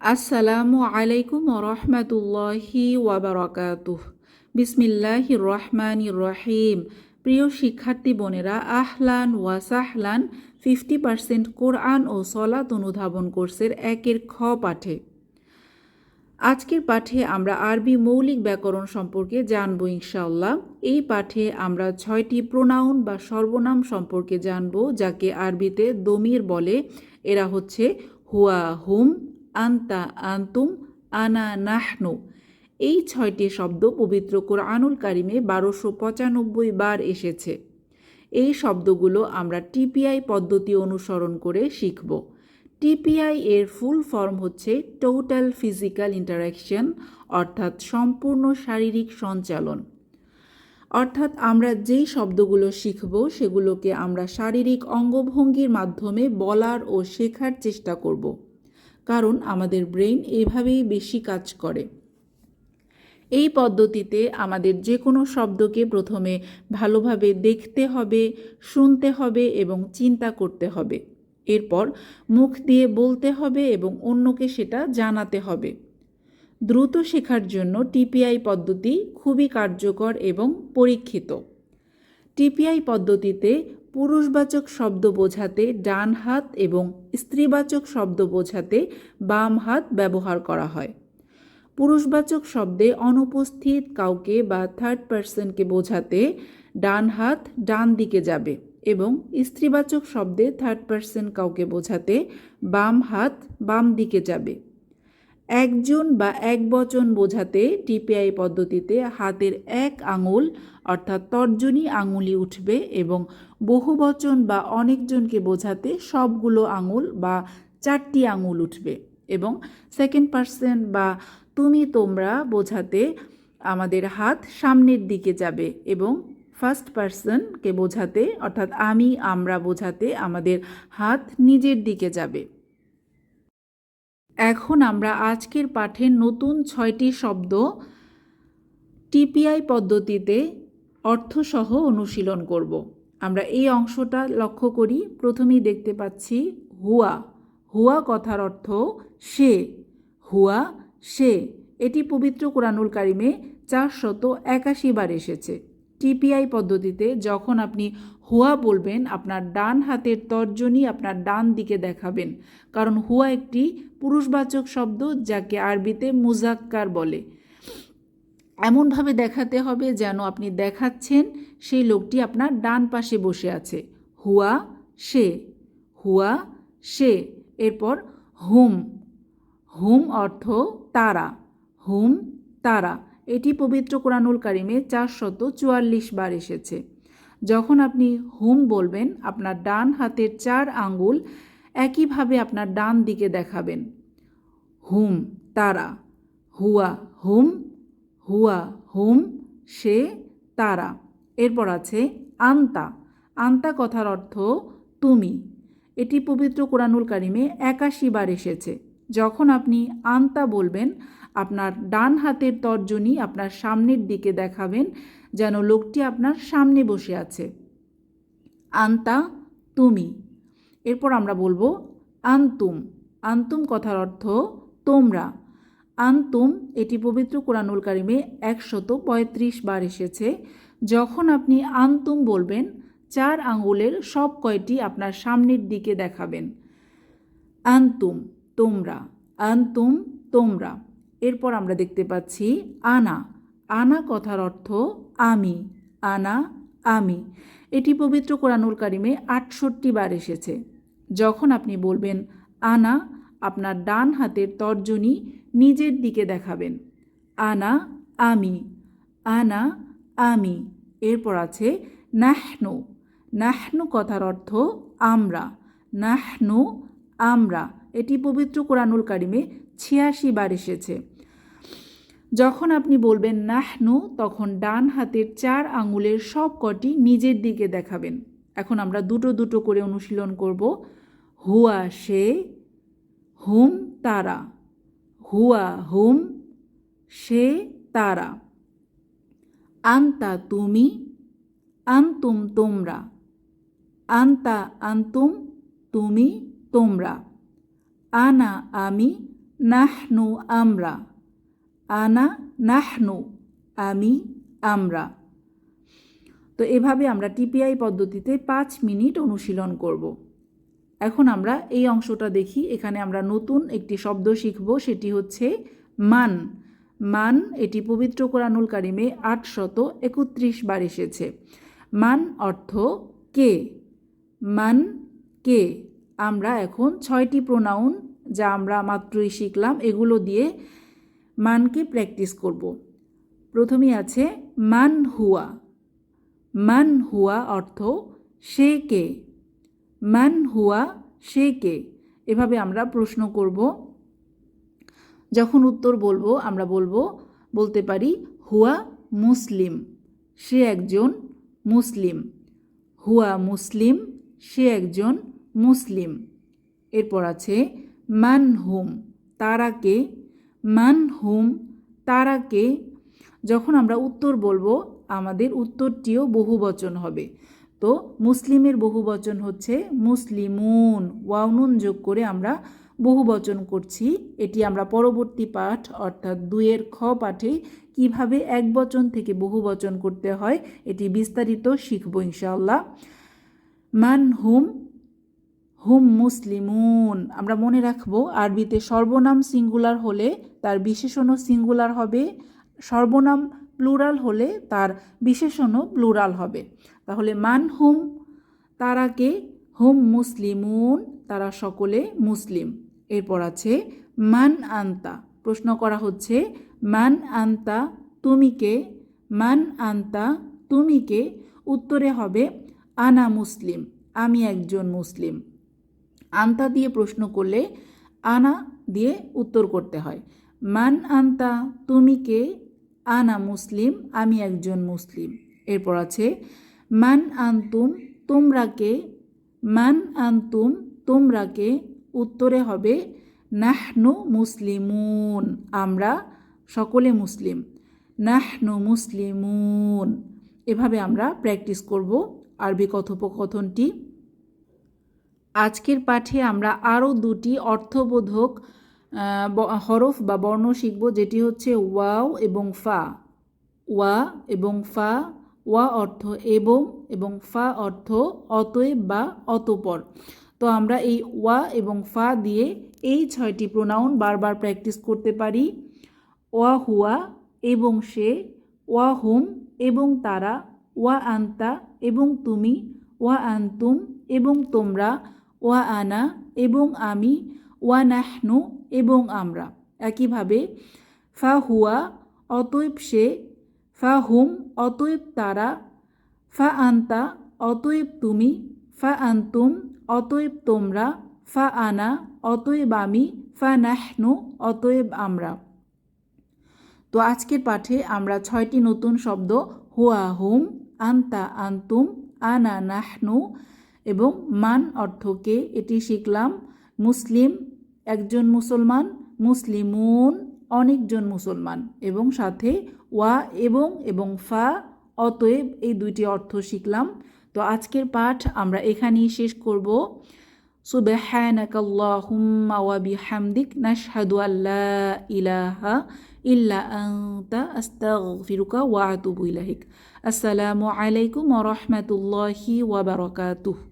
আসসালামু আলাইকুম রহমতুল্লাহি ওয়াবারকাতুহ বিসমিল্লাহ রহমান রহিম প্রিয় শিক্ষার্থী বোনেরা, আহলান ওয়াসাহলান ফিফটি পার্সেন্ট কোরআন ও সলাত অনুধাবন কোর্সের একের খ পাঠে। আজকের পাঠে আমরা আরবি মৌলিক ব্যাকরণ সম্পর্কে জানব ইনশাআল্লাহ। এই পাঠে আমরা ছয়টি প্রোনাউন বা সর্বনাম সম্পর্কে জানব, যাকে আরবিতে দমির বলে। এরা হচ্ছে হুয়া, হুম আন্তা আন্তুম আনা নাহনু। এই ছয়টি শব্দ পবিত্র কোরআনুল কারিমে বারোশো পঁচানব্বই বার এসেছে। এই শব্দগুলো আমরা টিপিআই পদ্ধতি অনুসরণ করে শিখব। টিপিআই এর ফুল ফর্ম হচ্ছে টোটাল ফিজিক্যাল ইন্টারাকশন অর্থাৎ সম্পূর্ণ শারীরিক সঞ্চালন। অর্থাৎ আমরা যেই শব্দগুলো শিখব, সেগুলোকে আমরা শারীরিক অঙ্গভঙ্গির মাধ্যমে বলার ও শেখার চেষ্টা করব। কারণ আমাদের ব্রেন এভাবেই বেশি কাজ করে। এই পদ্ধতিতে আমাদের যে কোনো শব্দকে প্রথমে ভালোভাবে দেখতে হবে, শুনতে হবে এবং চিন্তা করতে হবে। এরপর মুখ দিয়ে বলতে হবে এবং অন্যকে সেটা জানাতে হবে। দ্রুত শেখার জন্য টিপিআই পদ্ধতি খুবই কার্যকর এবং পরীক্ষিত। টিপিআই পদ্ধতিতে পুরুষবাচক শব্দ বোঝাতে ডান হাত এবং স্ত্রীবাচক শব্দ বোঝাতে বাম হাত ব্যবহার করা হয়। পুরুষবাচক শব্দে অনুপস্থিত কাউকে বা থার্ড পার্সনকে বোঝাতে ডান হাত ডান দিকে যাবে এবং স্ত্রীবাচক শব্দে থার্ড পার্সন কাউকে বোঝাতে বাম হাত বাম দিকে যাবে। একজন বা এক বচন বোঝাতে টিপিআই পদ্ধতিতে হাতের এক আঙুল, অর্থাৎ তর্জনী আঙুলি উঠবে এবং বহু বচন বা অনেকজনকে বোঝাতে সবগুলো আঙুল বা চারটি আঙুল উঠবে এবং সেকেন্ড পার্সন বা তুমি তোমরা বোঝাতে আমাদের হাত সামনের দিকে যাবে এবং ফার্স্ট পার্সনকে বোঝাতে, অর্থাৎ আমি, আমরা বোঝাতে আমাদের হাত নিজের দিকে যাবে। এখন আমরা আজকের পাঠের নতুন ছয়টি শব্দ টিপিআই পদ্ধতিতে অর্থসহ অনুশীলন করব। আমরা এই অংশটা লক্ষ্য করি। প্রথমেই দেখতে পাচ্ছি হুয়া। হুয়া কথার অর্থ সে। হুয়া, সে। এটি পবিত্র কোরআনুল কারিমে চারশত একাশি বার এসেছে। টিপিআই পদ্ধতিতে যখন আপনি হুয়া বলবেন, আপনার ডান হাতের তর্জনী আপনার ডান দিকে দেখাবেন। কারণ হুয়া একটি পুরুষবাচক শব্দ যাকে আরবিতে মুজাক্কার বলে। এমনভাবে দেখাতে হবে যেন আপনি দেখাচ্ছেন সেই লোকটি আপনার ডান পাশে বসে আছে। হুয়া সে হুয়া সে, এরপর হুম। হুম অর্থ তারা, হুম তারা। এটি পবিত্র কোরআনুল কারিমে চারশত চুয়াল্লিশ বার এসেছে। যখন আপনি হুম বলবেন, আপনার ডান হাতের চার আঙ্গুল একইভাবে আপনার ডান দিকে দেখাবেন। হুম, তারা। হুয়া, হুম। হুয়া, হুম, সে, তারা। এরপর আছে আন্তা। আন্তা কথার অর্থ তুমি। এটি পবিত্র কোরআনুল কারিমে একাশি বার এসেছে। যখন আপনি আন্তা বলবেন আপনার ডান হাতের তর্জনী আপনার সামনের দিকে দেখাবেন, যেন লোকটি আপনার সামনে বসে আছে। আন্তা, তুমি। এরপর আমরা বলব, আন্তুম। আন্তুম কথার অর্থ, তোমরা। আন্তুম, এটি পবিত্র কোরআনুল কারিমে একশত পঁয়ত্রিশ বার এসেছে। যখন আপনি আন্তুম বলবেন, চার আঙ্গুলের সব কয়টি আপনার সামনের দিকে দেখাবেন। আন্তুম, তোমরা। আন্তুম, তোমরা। এরপর আমরা দেখতে পাচ্ছি আনা। আনা কথার অর্থ আমি। আনা, আমি। এটি পবিত্র কোরআনুল কারিমে আটষট্টি বার এসেছে। যখন আপনি বলবেন, আনা আপনার ডান হাতের তর্জনী নিজের দিকে দেখাবেন। আনা, আমি। আনা, আমি। এরপর আছে, নাহনু নাহনু কথার অর্থ আমরা। নাহনু, আমরা। এটি পবিত্র কোরআনুল কারিমে ছিয়াশি বার এসেছে। যখন আপনি বলবেন নাহনু, তখন ডান হাতের চার আঙুলের সব কটি নিজের দিকে দেখাবেন। এখন আমরা দুটো দুটো করে অনুশীলন করব। হুয়া সে, হুম তারা। হুয়া হুম, সে তারা। আন্তা তুমি, আন্তুম তোমরা। আন্তা আন্তুম, তুমি তোমরা। আনা আমি, নাহনু আমরা। আনা নাহনু, আমি, আমরা। তো এভাবে আমরা টিপিআই পদ্ধতিতে পাঁচ মিনিট অনুশীলন করব। এখন আমরা এই অংশটা দেখি। এখানে আমরা নতুন একটি শব্দ শিখব, সেটি হচ্ছে মান। মান, এটি পবিত্র কোরআনুল কারিমে আটশত একত্রিশ বার এসেছে। মান অর্থ কে? মান কে? আমরা এখন ছয়টি প্রোনাউন যা আমরা মাত্রই শিখলাম, এগুলো দিয়ে মানকে প্র্যাকটিস করব। প্রথমেই আছে মান হুয়া। মান হুয়া অর্থ সে কে। মান হুয়া সে কে। এভাবে আমরা প্রশ্ন করব। যখন উত্তর বলব, আমরা বলব, বলতে পারি হুয়া মুসলিম, সে একজন মুসলিম। হুয়া মুসলিম, সে একজন মুসলিম। এরপর আছে মান হুম তারাকে মান হুম তারাকে যখন আমরা উত্তর বলব, আমাদের উত্তরটিও বহুবচন হবে। তো মুসলিমের বহুবচন হচ্ছে মুসলিমুন। ওয়াউনুন যোগ করে আমরা বহুবচন করছি। এটি আমরা পরবর্তী পাঠ, অর্থাৎ দুইয়ের খ পাঠে কীভাবে এক বচন থেকে বহুবচন করতে হয়, এটি বিস্তারিত শিখব ইনশাআল্লাহ। মান হুম হুম মুসলিমুন। আমরা মনে রাখব, আরবিতে সর্বনাম সিঙ্গুলার হলে তার বিশেষণও সিঙ্গুলার হবে, সর্বনাম প্লুরাল হলে তার বিশেষণও প্লুরাল হবে। তাহলে মান হুম তারাকে হুম মুসলিমুন, তারা সকলে মুসলিম। এরপর আছে মান আন্তা। প্রশ্ন করা হচ্ছে, মান আন্তা তুমি কে? মান আন্তা তুমি কে? উত্তরে হবে, আনা মুসলিম, আমি একজন মুসলিম। আন্তা দিয়ে প্রশ্ন করলে আনা দিয়ে উত্তর করতে হয়। মান আন্তা, তুমি কে? আনা মুসলিম, আমি একজন মুসলিম। এরপর আছে, মান আন্তুম, তোমরা কে? মান আন্তুম, তোমরা কে? উত্তরে হবে, নাহনু মুসলিমুন, আমরা সকলে মুসলিম। নাহনু মুসলিমুন। এভাবে আমরা প্র্যাকটিস করব আরবি কথোপকথনটি। আজকের পাঠে আমরা আরও দুটি অর্থবোধক হরফ বা বর্ণ শিখব, যেটি হচ্ছে ওয়াও এবং ফা। ওয়া এবং ফা, ওয়া অর্থ এবং এবং ফা অর্থ অতএব বা অতপর। তো আমরা এই ওয়া এবং ফা দিয়ে এই ছয়টি প্রোনাউন বারবার প্র্যাকটিস করতে পারি। ওয়া হুয়া এবং সে, ওয়া হুম এবং তারা, ওয়া আন্তা এবং তুমি, ওয়া আন্তুম এবং তোমরা ওয়া আনা এবং আমি, ওয়া নাহনু এবং আমরা। একইভাবে, ফা হুয়া অতএব সে, ফা হুম অতএব তারা, ফা আন্তা অতএব তুমি, ফা আন্তুম অতএব তোমরা, ফা আনা অতএব আমি, ফা নাহনু অতএব আমরা। তো আজকের পাঠে আমরা ছয়টি নতুন শব্দ হুয়া, হুম, আন্তা, আন্তুম, আনা, নাহনু এবং মান অর্থকে এটি শিখলাম। মুসলিম, একজন মুসলমান, মুসলিমুন, অনেকজন মুসলমান এবং সাথে ওয়া এবং এবং ফা, অতএব এই দুইটি অর্থ শিখলাম। তো আজকের পাঠ আমরা এখানেই শেষ করব। আস্তাগফিরুকা ওয়া আতুবু ইলাইক। আসসালামু আলাইকুম ওয়া রাহমাতুল্লাহি ওয়া বারাকাতুহু।